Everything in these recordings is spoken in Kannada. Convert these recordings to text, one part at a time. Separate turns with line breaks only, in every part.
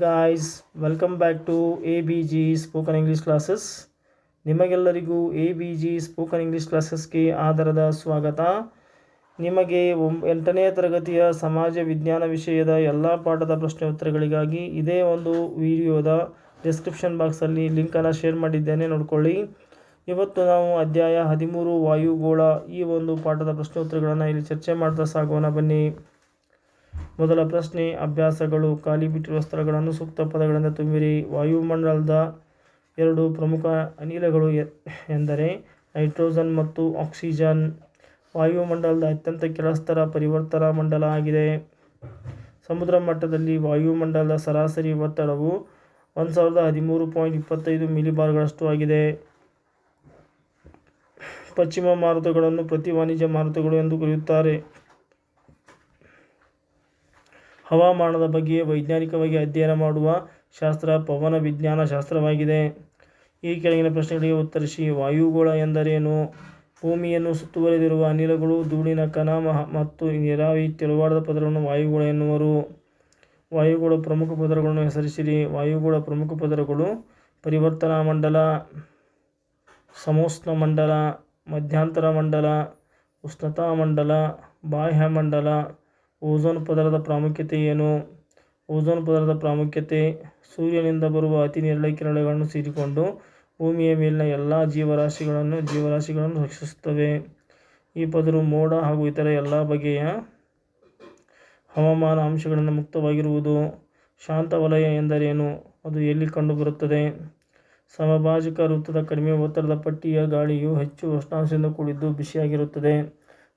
Guys welcome back to A B G spoken English classes ನಿಮಗೆಲ್ಲರಿಗೂ A B G spoken English ಕ್ಲಾಸಸ್ಗೆ ಆಧಾರದ ಸ್ವಾಗತ. ನಿಮಗೆ ಒಂ- ಎಂಟನೇ ತರಗತಿಯ ಸಮಾಜ ವಿಜ್ಞಾನ ವಿಷಯದ ಎಲ್ಲ ಪಾಠದ ಪ್ರಶ್ನೆ ಉತ್ತರಗಳಿಗಾಗಿ ಇದೇ ಒಂದು ವಿಡಿಯೋದ ಡಿಸ್ಕ್ರಿಪ್ಷನ್ ಬಾಕ್ಸಲ್ಲಿ ಲಿಂಕನ್ನು ಶೇರ್ ಮಾಡಿದ್ದೇನೆ, ನೋಡಿಕೊಳ್ಳಿ. ಇವತ್ತು ನಾವು ಅಧ್ಯಾಯ ಹದಿಮೂರು ವಾಯುಗೋಳ ಈ ಒಂದು ಪಾಠದ ಪ್ರಶ್ನೋತ್ತರಗಳನ್ನು ಇಲ್ಲಿ ಚರ್ಚೆ ಮಾಡ್ತಾ ಸಾಗೋಣ ಬನ್ನಿ. ಮೊದಲ ಪ್ರಶ್ನೆ, ಅಭ್ಯಾಸಗಳು, ಖಾಲಿ ಬಿಟ್ಟಿರುವ ಸ್ಥಳಗಳನ್ನು ಸೂಕ್ತ ಪದಗಳಿಂದ ತುಂಬಿರಿ. ವಾಯುಮಂಡಲದ ಎರಡು ಪ್ರಮುಖ ಅನಿಲಗಳು ಎಂದರೆ ನೈಟ್ರೋಜನ್ ಮತ್ತು ಆಕ್ಸಿಜನ್. ವಾಯುಮಂಡಲದ ಅತ್ಯಂತ ಕೆಳಸ್ತರ ಪರಿವರ್ತನಾ ಮಂಡಲ ಆಗಿದೆ. ಸಮುದ್ರ ಮಟ್ಟದಲ್ಲಿ ವಾಯುಮಂಡಲದ ಸರಾಸರಿ ಒತ್ತಡವು ಒಂದು ಸಾವಿರದ ಹದಿಮೂರು ಪಾಯಿಂಟ್ ಇಪ್ಪತ್ತೈದು ಮಿಲಿಬಾರ್ಗಳಷ್ಟು ಆಗಿದೆ. ಪಶ್ಚಿಮ ಮಾರುತಗಳನ್ನು ಪ್ರತಿ ವಾಣಿಜ್ಯ ಮಾರುತಗಳು ಎಂದು ಕರೆಯುತ್ತಾರೆ. ಹವಾಮಾನದ ಬಗ್ಗೆ ವೈಜ್ಞಾನಿಕವಾಗಿ ಅಧ್ಯಯನ ಮಾಡುವ ಶಾಸ್ತ್ರ ಪವನ ವಿಜ್ಞಾನ ಶಾಸ್ತ್ರವಾಗಿದೆ. ಈ ಕೆಳಗಿನ ಪ್ರಶ್ನೆಗಳಿಗೆ ಉತ್ತರಿಸಿ, ವಾಯುಗೋಳ ಎಂದರೇನು? ಭೂಮಿಯನ್ನು ಸುತ್ತುವರೆದಿರುವ ಅನಿಲಗಳು, ಧೂಳಿನ ಕಣ ಮತ್ತು ನೀರಾವಿ ತೆಳುವಾದ ಪದರವನ್ನು ವಾಯುಗೋಳ ಎನ್ನುವರು. ವಾಯುಗೋಳ ಪ್ರಮುಖ ಪದರಗಳನ್ನು ಹೆಸರಿಸಿರಿ. ವಾಯುಗೋಳ ಪ್ರಮುಖ ಪದರಗಳು ಪರಿವರ್ತನಾ ಮಂಡಲ ಸಮೋಷ್ಣ ಮಂಡಲ, ಮಧ್ಯಂತರ ಮಂಡಲ, ಉಷ್ಣತಾ ಮಂಡಲ, ಬಾಹ್ಯ ಮಂಡಲ ಓಝೋನ್ ಪದರದ ಪ್ರಾಮುಖ್ಯತೆ ಏನು? ಓಝೋನ್ ಪದರದ ಪ್ರಾಮುಖ್ಯತೆ, ಸೂರ್ಯನಿಂದ ಬರುವ ಅತಿ ನೇರಳೆ ಕಿರಣಗಳನ್ನು ಸೇರಿಕೊಂಡು ಭೂಮಿಯ ಮೇಲಿನ ಎಲ್ಲ ಜೀವರಾಶಿಗಳನ್ನು ಜೀವರಾಶಿಗಳನ್ನು ರಕ್ಷಿಸುತ್ತವೆ. ಈ ಪದರು ಮೋಡ ಹಾಗೂ ಇತರ ಎಲ್ಲ ಬಗೆಯ ಹವಾಮಾನ ಅಂಶಗಳನ್ನು ಮುಕ್ತವಾಗಿರುವುದು ಶಾಂತ ವಲಯ ಎಂದರೇನು? ಅದು ಎಲ್ಲಿ ಕಂಡುಬರುತ್ತದೆ? ಸಮಭಾಜಕ ವೃತ್ತದ ಕಡಿಮೆ ಒತ್ತಡದ ಪಟ್ಟಿಯ ಗಾಳಿಯು ಹೆಚ್ಚು ಉಷ್ಣಾಂಶದಿಂದ ಕೂಡಿದ್ದು ಬಿಸಿಯಾಗಿರುತ್ತದೆ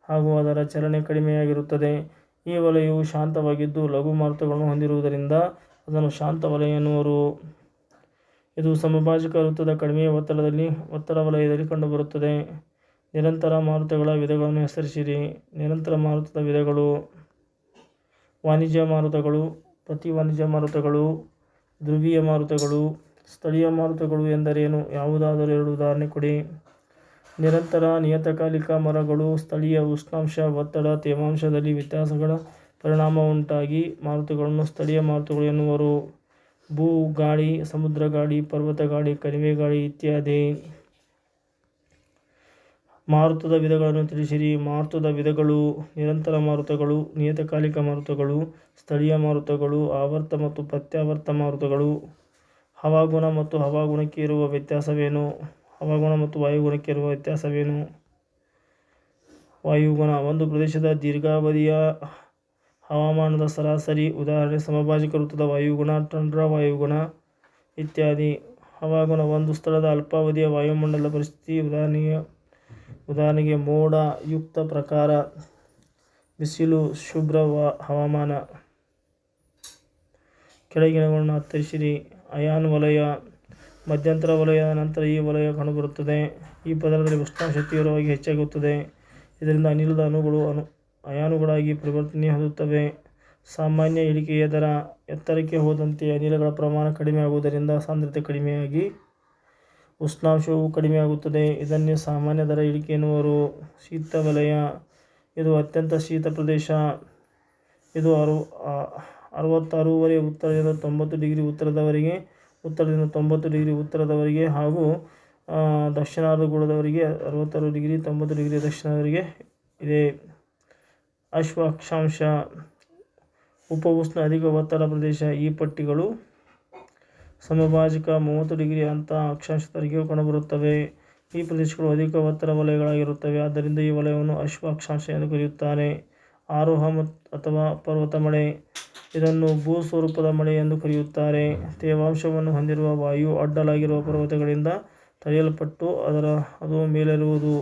ಹಾಗೂ ಅದರ ಚಲನೆ ಕಡಿಮೆಯಾಗಿರುತ್ತದೆ. ಈ ವಲಯವು ಶಾಂತವಾಗಿದ್ದು ಲಘು ಮಾರುತಗಳನ್ನು ಹೊಂದಿರುವುದರಿಂದ ಅದನ್ನು ಶಾಂತ ವಲಯ ಎನ್ನುವರು. ಇದು ಸಮಭಾಜಕ ವೃತ್ತದ ಕಡಿಮೆ ಒತ್ತಡದಲ್ಲಿ, ಒತ್ತಡ ವಲಯದಲ್ಲಿ ಕಂಡುಬರುತ್ತದೆ. ನಿರಂತರ ಮಾರುತಗಳ ವಿಧಗಳನ್ನು ಹೆಸರಿಸಿರಿ. ನಿರಂತರ ಮಾರುತದ ವಿಧಗಳು ವಾಣಿಜ್ಯ ಮಾರುತಗಳು, ಪ್ರತಿ ವಾಣಿಜ್ಯ ಮಾರುತಗಳು, ಧ್ರುವೀಯ ಮಾರುತಗಳು, ಸ್ಥಳೀಯ ಮಾರುತಗಳು ಎಂದರೇನು? ಯಾವುದಾದರೂ ಎರಡು ಉದಾಹರಣೆ ಕೊಡಿ. ನಿರಂತರ ನಿಯತಕಾಲಿಕ ಮರಗಳು, ಸ್ಥಳೀಯ ಉಷ್ಣಾಂಶ ಒತ್ತಡ, ತೇವಾಂಶದಲ್ಲಿ ವ್ಯತ್ಯಾಸಗಳ ಪರಿಣಾಮ ಉಂಟಾಗಿ ಮಾರುತಗಳನ್ನು ಸ್ಥಳೀಯ ಮಾರುತಗಳು ಎನ್ನುವರು. ಭೂ ಗಾಳಿ, ಸಮುದ್ರ ಗಾಳಿ, ಪರ್ವತ ಗಾಳಿ, ಕಣಿವೆ ಗಾಳಿ ಇತ್ಯಾದಿ. ಮಾರುತದ ವಿಧಗಳನ್ನು ತಿಳಿಸಿರಿ. ಮಾರುತದ ವಿಧಗಳು ನಿರಂತರ ಮಾರುತಗಳು, ನಿಯತಕಾಲಿಕ ಮಾರುತಗಳು, ಸ್ಥಳೀಯ ಮಾರುತಗಳು, ಆವರ್ತ ಮತ್ತು ಪ್ರತ್ಯಾವರ್ತ ಮಾರುತಗಳು. ಹವಾಗುಣ ಮತ್ತು ಹವಾಗುಣಕ್ಕೆ ಇರುವ ವ್ಯತ್ಯಾಸವೇನು? ಹವಾಗುಣ ಮತ್ತು ವಾಯುಗುಣಕ್ಕೆ ಇರುವ ವ್ಯತ್ಯಾಸವೇನು? ವಾಯುಗುಣ ಒಂದು ಪ್ರದೇಶದ ದೀರ್ಘಾವಧಿಯ ಹವಾಮಾನದ ಸರಾಸರಿ, ಉದಾಹರಣೆ ಸಮಭಾಜಿಕ ವೃತ್ತದ ವಾಯುಗುಣ, ಟಂಡ್ರ ವಾಯುಗುಣ ಇತ್ಯಾದಿ. ಹವಾಗುಣ ಒಂದು ಸ್ಥಳದ ಅಲ್ಪಾವಧಿಯ ವಾಯುಮಂಡಲ ಪರಿಸ್ಥಿತಿ, ಉದಾಹರಣೆಗೆ ಉದಾಹರಣೆಗೆ ಮೋಡ ಯುಕ್ತ ಪ್ರಕಾರ, ಬಿಸಿಲು ಶುಭ್ರ ಹವಾಮಾನ. ಕೆಳಗಿನಗಳನ್ನು ಅರ್ಥೈಸಿರಿ. ಅಯಾನ್ ವಲಯ ಮಧ್ಯಂತರ ವಲಯದ ನಂತರ ಈ ವಲಯ ಕಂಡುಬರುತ್ತದೆ ಈ ಪದರದಲ್ಲಿ ಉಷ್ಣಾಂಶ ತೀವ್ರವಾಗಿ ಹೆಚ್ಚಾಗುತ್ತದೆ. ಇದರಿಂದ ಅನಿಲದ ಅಣುಗಳು ಅನು ಅಯಾನುಗಳಾಗಿ ಪರಿವರ್ತನೆ ಹೊಂದುತ್ತವೆ. ಸಾಮಾನ್ಯ ಇಳಿಕೆಯ ದರ, ಎತ್ತರಕ್ಕೆ ಹೋದಂತೆ ಅನಿಲಗಳ ಪ್ರಮಾಣ ಕಡಿಮೆಯಾಗುವುದರಿಂದ ಸಾಂದ್ರತೆ ಕಡಿಮೆಯಾಗಿ ಉಷ್ಣಾಂಶವು ಕಡಿಮೆಯಾಗುತ್ತದೆ ಇದನ್ನೇ ಸಾಮಾನ್ಯ ದರ ಇಳಿಕೆ ಎನ್ನುವರು. ಶೀತ ವಲಯ, ಇದು ಅತ್ಯಂತ ಶೀತ ಪ್ರದೇಶ. ಇದು ಅರು ಅರವತ್ತಾರೂವರೆ ಉತ್ತರದಿಂದ ತೊಂಬತ್ತು ಡಿಗ್ರಿ ಉತ್ತರದವರೆಗೆ ಉತ್ತರದಿಂದ ತೊಂಬತ್ತು ಡಿಗ್ರಿ ಉತ್ತರದವರಿಗೆ ಹಾಗೂ ಆ, ದಕ್ಷಿಣಾರ್ಧಗೋಳದವರೆಗೆ ಅರವತ್ತಾರು ಡಿಗ್ರಿ ತೊಂಬತ್ತು ಡಿಗ್ರಿ ದಕ್ಷಿಣದವರಿಗೆ ಇದೆ. ಅಶ್ವ ಅಕ್ಷಾಂಶ ಉಪ ಉಷ್ಣ ಅಧಿಕ ಒತ್ತಡ ಪ್ರದೇಶ. ಈ ಪಟ್ಟಿಗಳು ಸಮಭಾಜಿಕ ಮೂವತ್ತು ಡಿಗ್ರಿ ಅಂತ ಅಕ್ಷಾಂಶದವರೆಗೂ ಕಂಡುಬರುತ್ತವೆ ಈ ಪ್ರದೇಶಗಳು ಅಧಿಕ ಒತ್ತಡ ವಲಯಗಳಾಗಿರುತ್ತವೆ. ಆದ್ದರಿಂದ ಈ ವಲಯವನ್ನು ಅಶ್ವ ಅಕ್ಷಾಂಶ ಎಂದು ಕರೆಯುತ್ತಾರೆ. ಆರೋಹ ಅಥವಾ ಪರ್ವತ ಮಳೆ, ಇದನ್ನು ಭೂ ಸ್ವರೂಪದ ಮಳೆ ಎಂದು ಕರೆಯುತ್ತಾರೆ. ತೇವಾಂಶವನ್ನು ಹೊಂದಿರುವ ವಾಯು ಅಡ್ಡಲಾಗಿರುವ ಪರ್ವತಗಳಿಂದ ತಡೆಯಲ್ಪಟ್ಟು ಅದರ, ಅದು ಮೇಲೇರುವುದು.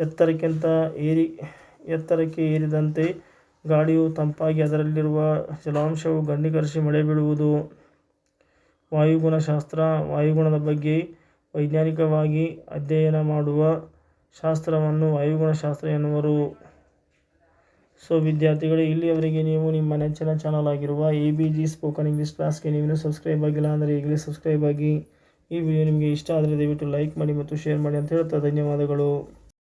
ಎತ್ತರಕ್ಕಿಂತ ಏರಿ, ಎತ್ತರಕ್ಕೆ ಏರಿದಂತೆ ಗಾಳಿಯು ತಂಪಾಗಿ ಅದರಲ್ಲಿರುವ ಜಲಾಂಶವು ಘನೀಕರಿಸಿ ಮಳೆ ಬೀಳುವುದು. ವಾಯುಗುಣಶಾಸ್ತ್ರ, ವಾಯುಗುಣದ ಬಗ್ಗೆ ವೈಜ್ಞಾನಿಕವಾಗಿ ಅಧ್ಯಯನ ಮಾಡುವ ಶಾಸ್ತ್ರವನ್ನು ವಾಯುಗುಣಶಾಸ್ತ್ರ ಎನ್ನುವರು. ಸೊ ವಿದ್ಯಾರ್ಥಿಗಳು, ಇಲ್ಲಿಯವರೆಗೆ ನೀವು ನಿಮ್ಮ ನೆಚ್ಚಿನ ಚಾನಲ್ ಆಗಿರುವ A B G spoken English ಕ್ಲಾಸ್ಗೆ ನೀವು ಸಬ್ಸ್ಕ್ರೈಬ್ ಆಗಿಲ್ಲ ಅಂದರೆ ಈಗಲೇ ಸಬ್ಸ್ಕ್ರೈಬ್ ಆಗಿ ಈ ವಿಡಿಯೋ ನಿಮಗೆ ಇಷ್ಟ ಆದರೆ ದಯವಿಟ್ಟು ಲೈಕ್ ಮಾಡಿ ಮತ್ತು ಶೇರ್ ಮಾಡಿ ಅಂತ ಹೇಳ್ತಾ ಧನ್ಯವಾದಗಳು.